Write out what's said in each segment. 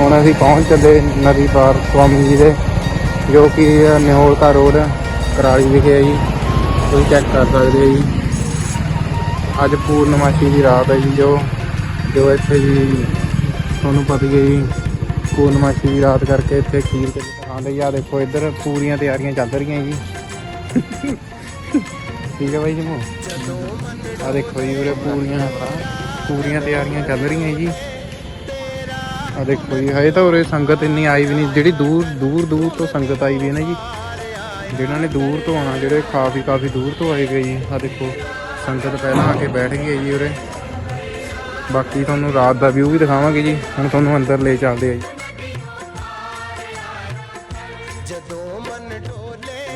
ਹੁਣ ਅਸੀਂ ਪਹੁੰਚ ਚੱਲੇ ਨਦੀ ਪਾਰ, ਸਵਾਮੀ ਜੀ ਦੇ, ਜੋ ਕਿ ਨਿਹੋਲਕਾ ਰੋਡ ਕਰਾਲੀ ਵਿਖੇ ਹੈ ਜੀ। ਤੁਸੀਂ ਚੈੱਕ ਕਰ ਸਕਦੇ ਹੋ ਜੀ। ਅੱਜ ਪੂਰਨਮਾਸ਼ੀ ਦੀ ਰਾਤ ਹੈ ਜੀ, ਜੋ ਜੋ ਇੱਥੇ ਜੀ ਤੁਹਾਨੂੰ ਪਤਾ ਹੀ ਹੈ ਜੀ, ਪੂਰਨਮਾਸ਼ੀ ਦੀ ਰਾਤ ਕਰਕੇ ਇੱਥੇ ਖੀਰ ਤੇ ਖਾਂਦੇ ਜੀ ਆ ਦੇਖੋ ਇੱਧਰ ਪੂਰੀਆਂ ਤਿਆਰੀਆਂ ਚੱਲ ਰਹੀਆਂ ਜੀ। ਠੀਕ ਹੈ ਬਾਈ ਜੀ ਮੋ ਆ ਦੇਖੋ ਜੀ ਉਰੇ ਪੂਰੀਆਂ ਪੂਰੀਆਂ ਤਿਆਰੀਆਂ ਚੱਲ ਰਹੀਆਂ ਜੀ। ਆ ਦੇਖੋ ਜੀ, ਹਜੇ ਤਾਂ ਉਰੇ ਸੰਗਤ ਇੰਨੀ ਆਈ ਵੀ ਨਹੀਂ। ਜਿਹੜੀ ਦੂਰ ਦੂਰ ਦੂਰ ਤੋਂ ਸੰਗਤ ਆਈ ਵੀ ਹੈ ਨਾ ਜੀ ਜਿਨ੍ਹਾਂ ਨੇ ਦੂਰ ਤੋਂ ਆਉਣਾ, ਜਿਹੜੇ ਕਾਫੀ ਕਾਫੀ ਦੂਰ ਤੋਂ ਆਏ ਗਏ ਜੀ ਆ ਦੇਖੋ, ਸੰਗਤ ਪਹਿਲਾਂ ਆ ਕੇ ਬੈਠ ਗਈ ਹੈ ਜੀ ਉਰੇ। ਬਾਕੀ ਤੁਹਾਨੂੰ ਰਾਤ ਦਾ ਵਿਊ ਵੀ ਦਿਖਾਵਾਂਗੇ ਜੀ, ਹੁਣ ਤੁਹਾਨੂੰ ਅੰਦਰ ਲੈ ਚੱਲਦੇ ਆ ਜੀ।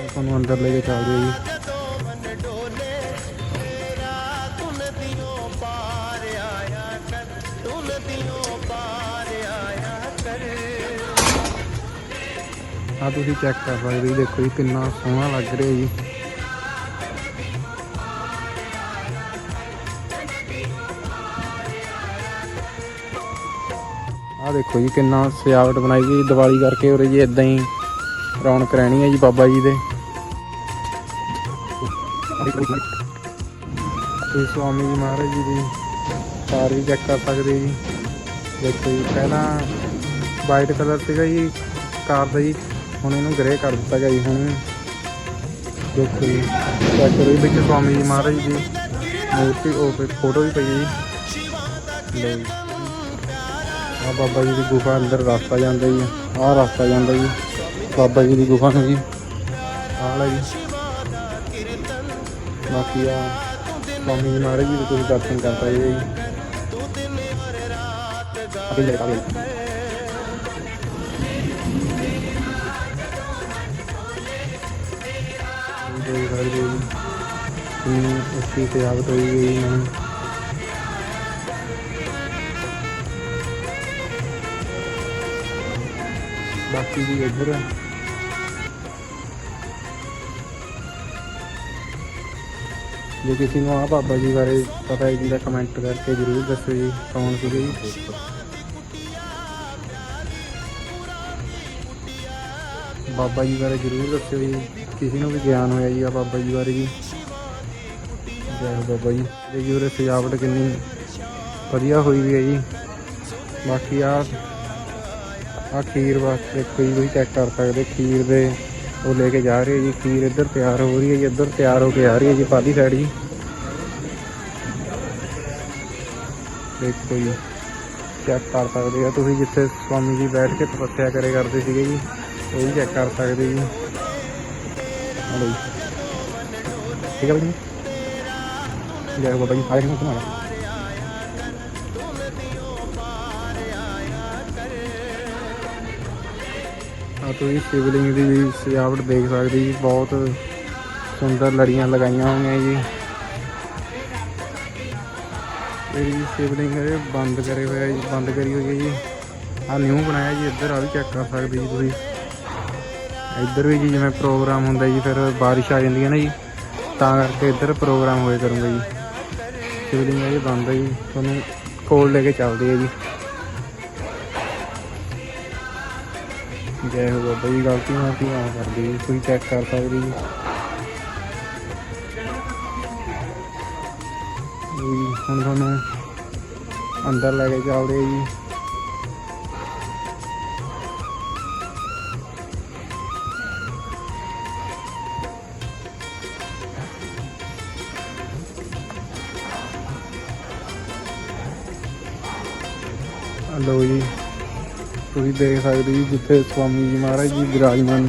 ਤੁਹਾਨੂੰ ਅੰਦਰ ਲੈ ਕੇ ਚੱਲਦੇ ਆ ਜੀ। ਆ ਤੁਸੀਂ ਚੈੱਕ ਕਰ ਸਕਦੇ ਹੋ ਦੇਖੋ ਜੀ ਕਿੰਨਾ ਸੋਹਣਾ ਲੱਗ ਰਿਹਾ ਜੀ। ਆ ਦੇਖੋ ਜੀ ਕਿੰਨਾ ਸਜਾਵਟ ਬਣਾਈ ਗਈ ਦੀਵਾਲੀ ਕਰਕੇ ਉਰੇ ਜੀ ਇਦਾਂ ਹੀ ਰੌਣਕ ਰਹਿਣੀ ਹੈ ਜੀ ਬਾਬਾ ਜੀ ਦੇ। ਤੇ ਸਵਾਮੀ ਜੀ ਮਹਾਰਾਜ ਜੀ ਦੀ ਕਾਰ ਵੀ ਚੈੱਕ ਕਰ ਸਕਦੇ ਜੀ। ਦੇਖੋ ਜੀ, ਪਹਿਲਾਂ ਵਾਈਟ ਕਲਰ ਸੀਗਾ ਜੀ, ਕਾਰ ਦਾ ਜੀ। ਹੁਣ ਇਹਨੂੰ ਗ੍ਰੇ ਕਰ ਦਿੱਤਾ ਗਿਆ ਜੀ ਹੁਣ। ਦੇਖੋ ਜੀ ਚੈੱਕ ਕਰੋ ਵਿੱਚ ਸਵਾਮੀ ਜੀ ਮਹਾਰਾਜ ਜੀ ਦੀ ਮੂਰਤੀ ਉਹ ਫੋਟੋ ਵੀ ਪਈ ਜੀ। ਆ ਬਾਬਾ ਜੀ ਦੀ ਗੁਫਾ ਅੰਦਰ ਰਸਤਾ ਜਾਂਦਾ ਜੀ ਆਹ ਰਸਤਾ ਜਾਂਦਾ ਜੀ ਬਾਬਾ ਜੀ ਦੀ ਗੁਫਾ ਨੂੰ ਜੀ। ਆਹ ਲੈ ਜੀ। ਬਾਕੀ ਆ ਸਵਾਮੀ ਜੀ ਮਹਾਰਾਜ ਜੀ ਦੇ ਤੁਸੀਂ ਦਰਸ਼ਨ ਕਰ ਸਕਦੇ ਹੋ ਜੀ ਅਭੀ ਲੈ ਅਭੀ ਦੇਖ ਸਕਦੇ ਹੋ ਕਿੰਨੀ ਅੱਛੀ ਸਜਾਵਟ ਹੋਈ ਗਈ ਹੈ ਬਾਕੀ ਜੀ ਇੱਧਰ ਜੇ ਕਿਸੇ ਨੂੰ ਆ ਬਾਬਾ ਜੀ ਬਾਰੇ ਪਤਾ ਹੈ ਜੀ ਕਮੈਂਟ ਕਰਕੇ ਜ਼ਰੂਰ ਦੱਸੋ ਜੀ, ਕੌਣ ਸੀਗੇ ਜੀ? ਬਾਬਾ ਜੀ ਬਾਰੇ ਜ਼ਰੂਰ ਦੱਸਿਓ ਜੀ। ਕਿਸੇ ਨੂੰ ਵੀ ਗਿਆਨ ਹੋਇਆ ਜੀ, ਆ ਬਾਬਾ ਜੀ ਬਾਰੇ ਜੀ ਜੈ ਬਾਬਾ ਜੀ। ਤੇ ਜੀ ਉਰੇ ਸਜਾਵਟ ਕਿੰਨੀ ਵਧੀਆ ਹੋਈ ਵੀ ਹੈ ਜੀ। ਬਾਕੀ ਆ ਆ ਖੀਰ ਵਾਸਤੇ ਕੋਈ ਵੀ ਚੈੱਕ ਕਰ ਸਕਦੇ ਖੀਰ ਦੇ ਉਹ ਲੈ ਕੇ ਜਾ ਰਹੇ ਜੀ। ਖੀਰ ਇੱਧਰ ਤਿਆਰ ਹੋ ਰਹੀ ਹੈ ਜੀ, ਇੱਧਰ ਤਿਆਰ ਹੋ ਕੇ ਆ ਰਹੀ ਹੈ ਜੀ, ਪਾਲੀ ਸਾਈਡ ਜੀ। ਦੇਖੋ ਜੀ ਚੈੱਕ ਕਰ ਸਕਦੇ ਆ ਤੁਸੀਂ ਜਿੱਥੇ ਸਵਾਮੀ ਜੀ ਬੈਠ ਕੇ ਤਪੱਸਿਆ ਕਰੇ ਕਰਦੇ ਸੀਗੇ ਜੀ, ਉਹ ਵੀ ਚੈੱਕ ਕਰ ਸਕਦੇ ਜੀ। ਹਲੋ ਜੀ ਠੀਕ ਹੈ ਬਾਈ ਜੀ ਜੈ ਬਾਬਾ ਜੀ ਸਾਰੇ ਨੂੰ ਸੁਣਾ ਆ ਤੁਸੀਂ ਸ਼ਿਵਲਿੰਗ ਦੀ ਵੀ ਸਜਾਵਟ ਦੇਖ ਸਕਦੇ ਜੀ, ਬਹੁਤ ਸੁੰਦਰ ਲੜੀਆਂ ਲਗਾਈਆਂ ਹੋਈਆਂ ਜੀ। ਇਹ ਜੀ ਸ਼ਿਵਲਿੰਗ ਇਹ ਬੰਦ ਕਰੇ ਹੋਇਆ ਜੀ, ਬੰਦ ਕਰੀ ਹੋਈ ਹੈ ਜੀ। ਆ ਨਿਊ ਬਣਾਇਆ ਜੀ, ਇੱਧਰ ਆ ਵੀ ਚੈੱਕ ਕਰ ਸਕਦੇ ਜੀ ਤੁਸੀਂ। ਇੱਧਰ ਵੀ ਜੀ ਜਿਵੇਂ ਪ੍ਰੋਗਰਾਮ ਹੁੰਦਾ ਜੀ, ਫਿਰ ਬਾਰਿਸ਼ ਆ ਜਾਂਦੀ ਹੈ ਨਾ ਜੀ, ਤਾਂ ਕਰਕੇ ਇੱਧਰ ਪ੍ਰੋਗਰਾਮ ਹੋਏ ਕਰੂੰਗਾ ਜੀ। ਸ਼ਿਵਲਿੰਗ ਇਹ ਬੰਦ ਹੈ ਜੀ, ਤੁਹਾਨੂੰ ਕੋਲ ਲੈ ਕੇ ਚੱਲਦੇ ਆ ਜੀ। ਜੈ ਹੋ ਬਾਬਾ ਜੀ, ਗਲਤੀ ਨਾਲ ਕੀ ਨਾ ਕਰਦੇ ਜੀ, ਤੁਸੀਂ ਚੈੱਕ ਕਰ ਸਕਦੇ ਜੀ, ਹੁਣ ਤੁਹਾਨੂੰ ਅੰਦਰ ਲੈ ਕੇ ਚੱਲਦੇ ਆ ਜੀ। ਆਹ ਲਓ ਜੀ ਤੁਸੀਂ ਦੇਖ ਸਕਦੇ ਜੀ ਜਿੱਥੇ ਸਵਾਮੀ ਜੀ ਮਹਾਰਾਜ ਜੀ ਵਿਰਾਜਮਾਨ